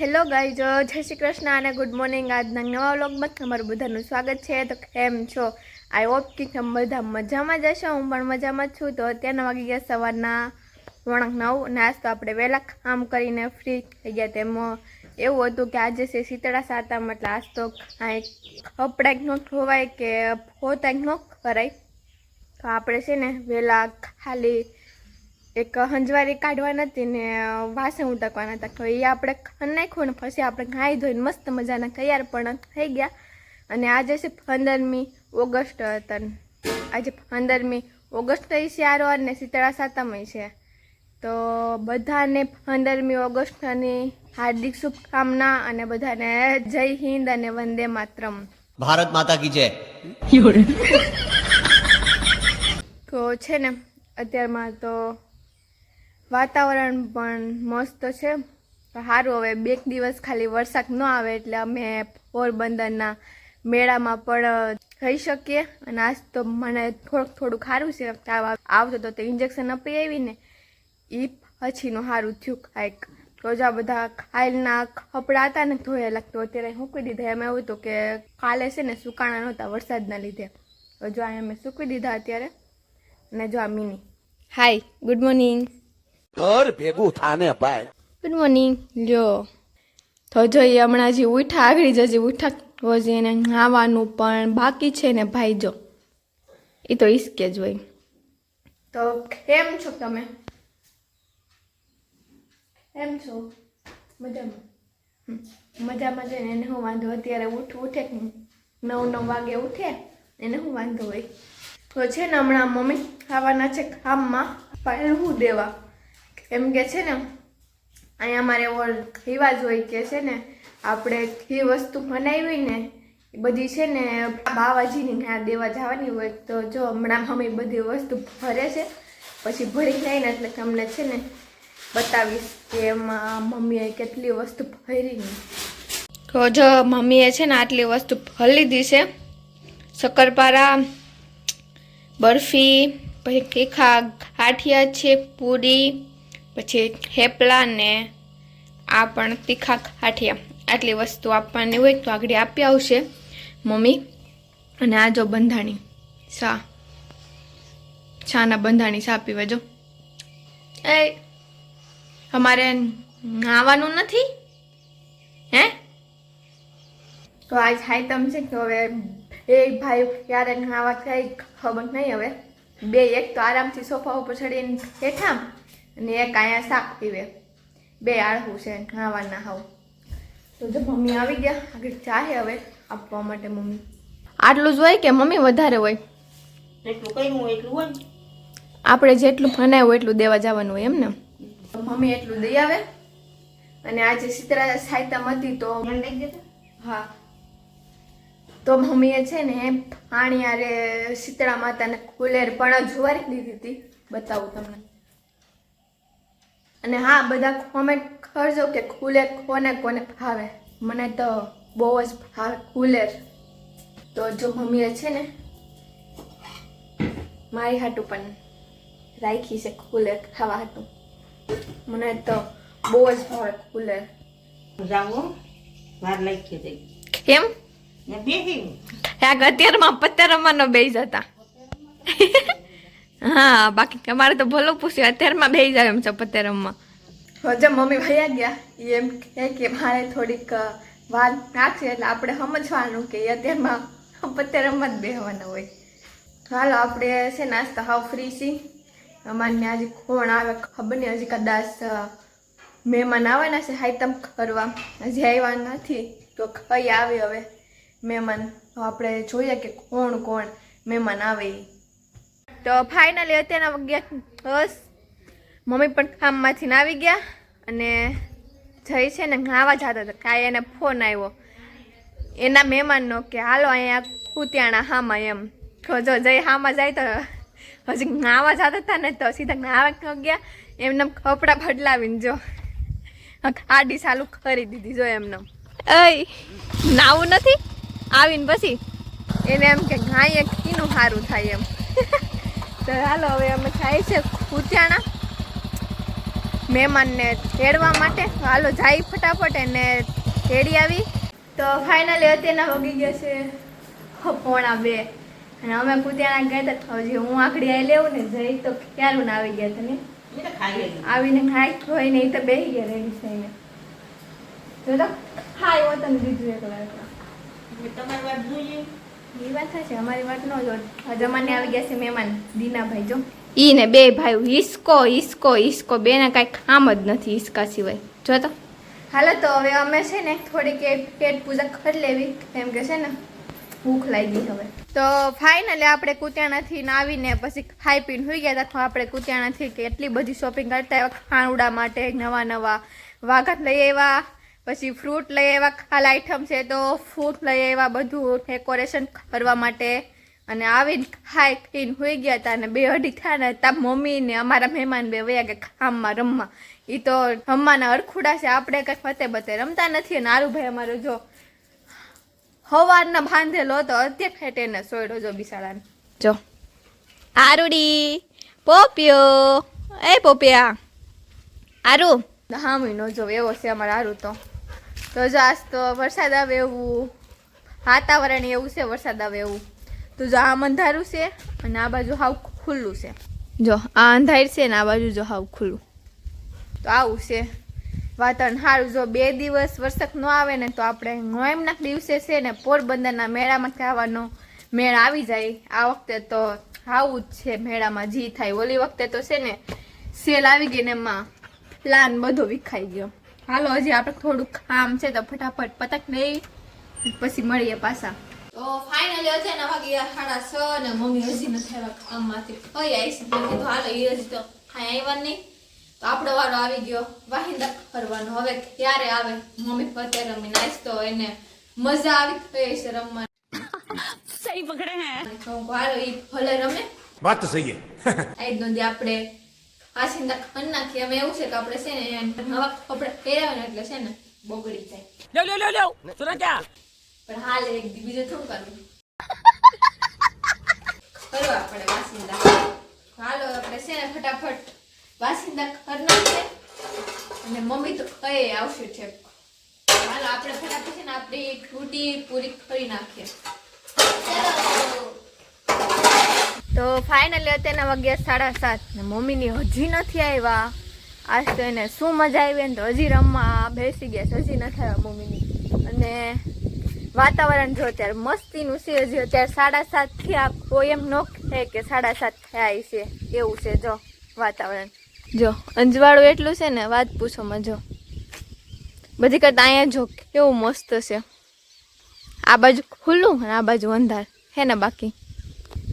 Hello ગાઈજો જય શ્રી કૃષ્ણ અને good morning. આજના નવા વ્લોગમાં તમારું બધાનું સ્વાગત છે. તો કેમ છો? આઈ હોપ કે તમે બધા મજામાં જ હશો. હું પણ મજામાં જ છું. તો અત્યારના વાગી ગયા સવારના વણક નવ નાસ્તો આપણે વહેલા કામ કરીને ફ્રી થઈ ગયા. તેમાં એવું હતું કે આજે છે શીતળા સાતમ, એટલે આજ તો કાંઈ કપડાં ન ખોવાય કે પોતા ન કરાય. તો આપણે છે ને વહેલા ખાલી એક હંજવારી કાઢવાના હતી ને વાસણ ઉટકવાના હતા. તો એ આપણે નાખ્યું ને પછી આપણે ખાઈ ધોઈને મસ્ત મજાના તૈયાર પણ થઈ ગયા. અને આજે છે પંદરમી ઓગસ્ટ હતા આજે પંદરમી ઓગસ્ટ શિયાળો અને શીતળા સાતમય છે. તો બધાને પંદરમી ઓગસ્ટની હાર્દિક શુભકામના અને બધાને જય હિન્દ અને વંદે માતરમ. ભારત માતા કી જય. તો છે ને અત્યારમાં તો વાતાવરણ પણ મસ્ત છે. સારું હવે બે દિવસ ખાલી વરસાદ ન આવે એટલે અમે પોરબંદરના મેળામાં પણ જઈ શકીએ. અને આજ તો મને થોડુંક થોડુંક સારું છે. આવતો તો તે ઇન્જેક્શન આપી આવી ને એ પછીનું સારું થયું કાંઈક. રોજા બધા ખાયલના કપડાં હતા ને ધોયેલા તો અત્યારે મૂકી દીધા. એમ એવું હતું કે કાલે છે ને સુકાણા નહોતા વરસાદના લીધે. જો અહીંયા મેં સૂકવી દીધા અત્યારે. અને જો આ મિની. હાય ગુડ મોર્નિંગ ઘર ભેગું થાને ભાઈ. ગુડ મોર્નિંગ જો તો જોઈએ, હમણાં જે ઉઠા, આગળ જજે ઉઠા હજી એને નાવાનું પણ બાકી છે ને ભાઈ જો. એ તો ઈસકે જ હોય. તો કેમ છો તમે? એમ છો? મજામાં? મજામાં છે ને, એને શું વાંધો અત્યારે ઉઠ, ઉઠે નવ નવ વાગે ઉઠે, એને શું વાંધો હોય. તો છે ને હમણાં મમ્મી ખાવાના છે કામમાં પણ હું દેવા? એમ કે છે ને, અહીંયા અમારે એવો રિવાજ હોય કે છે ને, આપણે જે વસ્તુ બનાવી ને, એ બધી છે ને બાવાજીની ત્યાં દેવા જવાની હોય તો જો હમણાં મમ્મી બધી વસ્તુ ભરે છે, પછી ભરી જાય એટલે તમને છે ને બતાવીશ કે એમાં મમ્મીએ કેટલી વસ્તુ ભરી તો જો મમ્મીએ છે ને આટલી વસ્તુ ભરી લીધી છે, શક્કરપારા, બરફી, પછી કેખા ગાંઠિયા છે, પૂરી પછી થેપલા ને આ પણ તીખા કાઠિયા આટલી વસ્તુ આપવાની હોય તો આગળ આપી આવશે. મમ્મી, અને આ જો બંધાણી સા છાના બંધાણી સા પીવે જો એ, અમારે નાવાનું નથી? હે? તો આજ હાઈતમ છે તો હવે એ ભાઈ ક્યારે નાવા થાય ખબર નહીં હવે. બે એક તો આરામથી સોફા ઉપર ચડીને બેઠા અને એક અહીંયા શાક પીવે. બે આળહું છે ખાવાના હાવ. તો જો મમ્મી આવી ગયા. આગળ ચાહે હવે આપવા માટે મમ્મી. આટલું જ હોય કે મમ્મી વધારે હોય? એટલું કર્યું એટલું હોય આપણે જેટલું ભણાયું એટલું દેવા જવાનું હોય એમ ને? મમ્મી એટલું દઈ આવે. અને આજે સીતરા સાયતમ હતી તો મને લઈ દેતા હા. તો મમ્મીએ છે ને પાણી આરે શીતળા માતાને કુલેર પણ જુવારી દીધી હતી. બતાવું તમને. અને હા બધા કોમેન્ટ કરજો કે કુલેર કોને કોને ભાવે મને તો બહુ જ ભાવે કુલેર તો જો મમ્મીએ છે ને મારી હાટું પણ રાખી છે કુલેર ખાવા હાટું. મને તો બહુ જ ભાવે કુલેર જાવો વાર લઈ કેમ? બેસી આ અત્યારમાં પત્તા રમવાનો બેસ જતા હા, બાકી તમારે તો ભલો પૂછ્યું. અત્યારમાં બે જાય એમ છે પત્તા રમવા હજુ મમ્મી ભૈયા ગયા એમ કહે કે મારે થોડીક વાર નાખશે એટલે આપણે સમજવાનું કે અત્યારમાં પત્તા રમવા જ બેહવાના હોય. હાલો, આપણે છે નાસ્તા હાવ ફ્રી છી અમારને આજે કોણ આવે ખબર નહીં, હજી કદાચ મહેમાન આવવાના છે હાઈતમ કરવા. હજી આવ્યા નથી, તો કઈ આવે હવે મહેમાન. તો આપણે જોઈએ કે કોણ કોણ મહેમાન આવે. તો ફાઇનલી અત્યારના વાગ્યા બસ મમ્મી પણ કામમાંથી ને આવી ગયા અને જઈ છે ને નાવા જતા હતા. કાંઈ એને ફોન આવ્યો. એના મહેમાનનો કે હાલો અહીંયા કુતિયાણા હામાં એમ. જો જઈ હામાં જાય તો હજી નાવા જતા હતા ને તો સીધા નાવા ગયા. એમને કપડાં બદલાવીને જો આડી ચાલુ કરી દીધી જો એમને. અય નાવું નથી? આવીને પછી? એને એમ કે ગાય કીનું સારું થાય એમ. તો હાલો હવે અમે થાય છે કુતિયાણા મહેમાનને તેડવા માટે. હાલો જાય ફટાફટ એને તેડી આવી. તો ફાઇનલી અત્યારના વગી ગયા છે પોણા બે. અને અમે કુતિયાણા ગયા હતા હજી હું આખડી આવી લેવું ને જઈ તો ક્યારું ના આવી ગયા હતા ને મેં તો ખાઈ લીધું. આવીને ખાઈ હોય ને એ તો બેસી ગયા રેડી થઈને. જો તો ખાઈ હોત ને દીધું એકલા એકલા તમારી વાત જોઈએ. એ વાત છે અમારી વાત નો જો જમાને આવી ગયા છે મહેમાન દીનાભાઈ જો. ઈ ને બે ભાઈ હિસકો હિસકો હિસકો બે ને કાંઈ કામ જ નથી હિસકા સિવાય. જો તો. હાલો તો હવે અમે છે ને થોડીક પેટ પૂજા કરી લેવી એમ કે છે ને ભૂખ લાગી હવે. તો ફાઇનલી આપણે કુતિયાણાથી નાવીને પછી ખાઈ પીને હોઈ ગયા હતા આપણે કુતિયાણાથી કેટલી બધી શોપિંગ કરતા એવા ખાણુડા માટે નવા નવા વાઘાત લઈ આવ્યા પછી ફ્રૂટ લઈ એવા ખાલ આઈટમ છે તો ફ્રૂટ લઈ એવા બધું ડેકોરેશન કરવા માટે. અને આવીને ખાઈ પીને હોઈ ગયા હતા અને બે અઢી થયા ને તા મમ્મી ને અમારા મહેમાન બે વયા ગયા ખામમાં રમવા એ તો રમવાના અડખુડા છે, આપણે કંઈક ફતે બતે રમતા નથી. અને આરુભાઈ અમારો જો હવારના બાંધેલો હતો, અત્યારે ને સોયડો જો બિસાડાને જો. આરુડી, પોપિયો. એ પોપિયા. આરુ. હા મહિનો જો એવો છે અમારા આરુ તો. તો જો આજ તો વરસાદ આવે એવું. વાતાવરણ એવું છે, વરસાદ આવે એવું. તો જો આમ અંધારું છે અને આ બાજુ હાવ ખુલ્લું છે. જો આ અંધાર છે ને આ બાજુ જો હાવ ખુલ્લું. તો આવું છે. વાતાવરણ સારું. જો બે દિવસ વરસાદ ન આવે ને તો આપણે નોએમના દિવસે છે ને પોરબંદરના મેળામાં જવાનો મેળ આવી જાય. આ વખતે તો આવું જ છે મેળામાં જી થાય. ઓલી વખતે તો છે ને સેલ આવી ગઈ ને એમાં પ્લાન બધો વિખાઈ ગયો. હાલો હજી આપણે થોડું કામ છે તો ફટાફટ પતક નહીં પછી મળીએ પાછા. તો ફાઇનલી હજે ના વાગ્યા સાડા છ ને મમ્મી હજી નથી આવ્યા કામમાંથી કઈ આવીશ મેં કીધું હાલો એ હજી તો કાંઈ આવ્યા નહીં. તો આપણો વાળો આવી ગયો. વાહિંદા ફરવાનો. હવે ક્યારે આવે? મમ્મી ફતે રમી નાચ તો એને મજા આવી ગઈ છે રમવાની. સહી પકડે. હે તો હાલો એ ભલે રમે. વાત તો સહી હે. આઈ આપણે આછી ખાંડ નાખી હવે એવું છે કે આપણે છે ને નવા કપડા પહેરાવે એટલે છે ને બગડી જાય. લ્યો લ્યો લ્યો લ્યો ક્યાં પણ હાલ એક બીજે થોડું કરવું કરો આપણે વાસિંદા હાલો આપણે છે ને ફટાફટ વાસિંદા કરના છે. અને મમ્મી તો કઈ આવશે છે. હાલો આપણે ફટાફટ છે ને આપણી રોટી પૂરી કરી નાખીએ. તો ફાઇનલી અત્યારના વાગ્યા સાડા સાત ને મમ્મીની હજી નથી આવ્યા. આજ તો એને શું મજા આવી ને તો હજી રમવા બેસી ગયા છે, હજી નથી આવ્યા મમ્મીની. અને વાતાવરણ જો અત્યારે મસ્તીનું છે, હજી અત્યારે સાડા સાત થયા, કોઈ એમ ન કહે કે સાડા સાત થયા છે એવું છે જો વાતાવરણ. જો, અંજવાળું એટલું છે ને, વાત પૂછોમાં જો બધી કરતા અહીંયા જો કેવું મસ્ત છે. આ બાજુ ખુલ્લું અને આ બાજુ અંધાર. હે ને બાકી?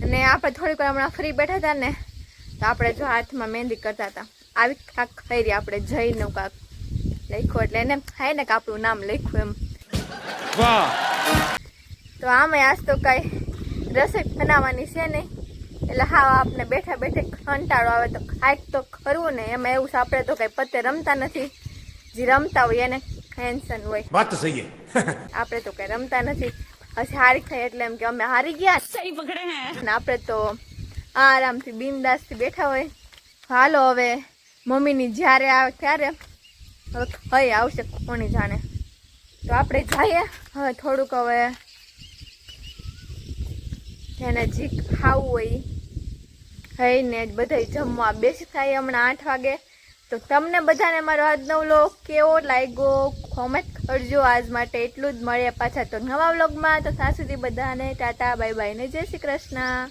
અને આપણે થોડીક વાર હમણાં ફ્રી બેઠા હતા ને તો આપણે જો હાથમાં મહેંદી કરતા હતા. આવી કાંક કરી આપણે જઈનું કાંક લખ્યું એટલે એને થાય ને કે આપણું નામ લખ્યું એમ. તો આમાં આજ તો કાંઈ રસોઈ બનાવવાની છે નહીં. એટલે હા આપણે બેઠા બેઠે કંટાળો આવે તો કાંઈક તો કરવું ને એમાં એવું છે આપણે તો કાંઈ પત્તે રમતા નથી. જે રમતા હોય એને હેન્સન હોય. આપણે તો કાંઈ રમતા નથી. પછી હારી થાય એટલે એમ કે અમે હારી ગયા. સહી પકડે હે. આપણે તો આરામથી બિંદાસથી બેઠા હોય. હાલો હવે મમ્મીની જ્યારે આવે ત્યારે હવે કઈ આવશે કોની જાણે. તો આપણે જઈએ. હવે થોડુંક હવે એને જે ખાવું હોય હઈને જ બધા જમવા બેસી થાય હમણાં આઠ વાગે. તો તમને બધાને મારો આજનો વ્લોગ કેવો લાગ્યો? કોમેન્ટ કરજો આજ માટે એટલું જ મળ્યા પાછા તો નવા વ્લોગમાં. તો ત્યાં સુધી બધાને ટાટા બાય બાય ને જય શ્રી કૃષ્ણ.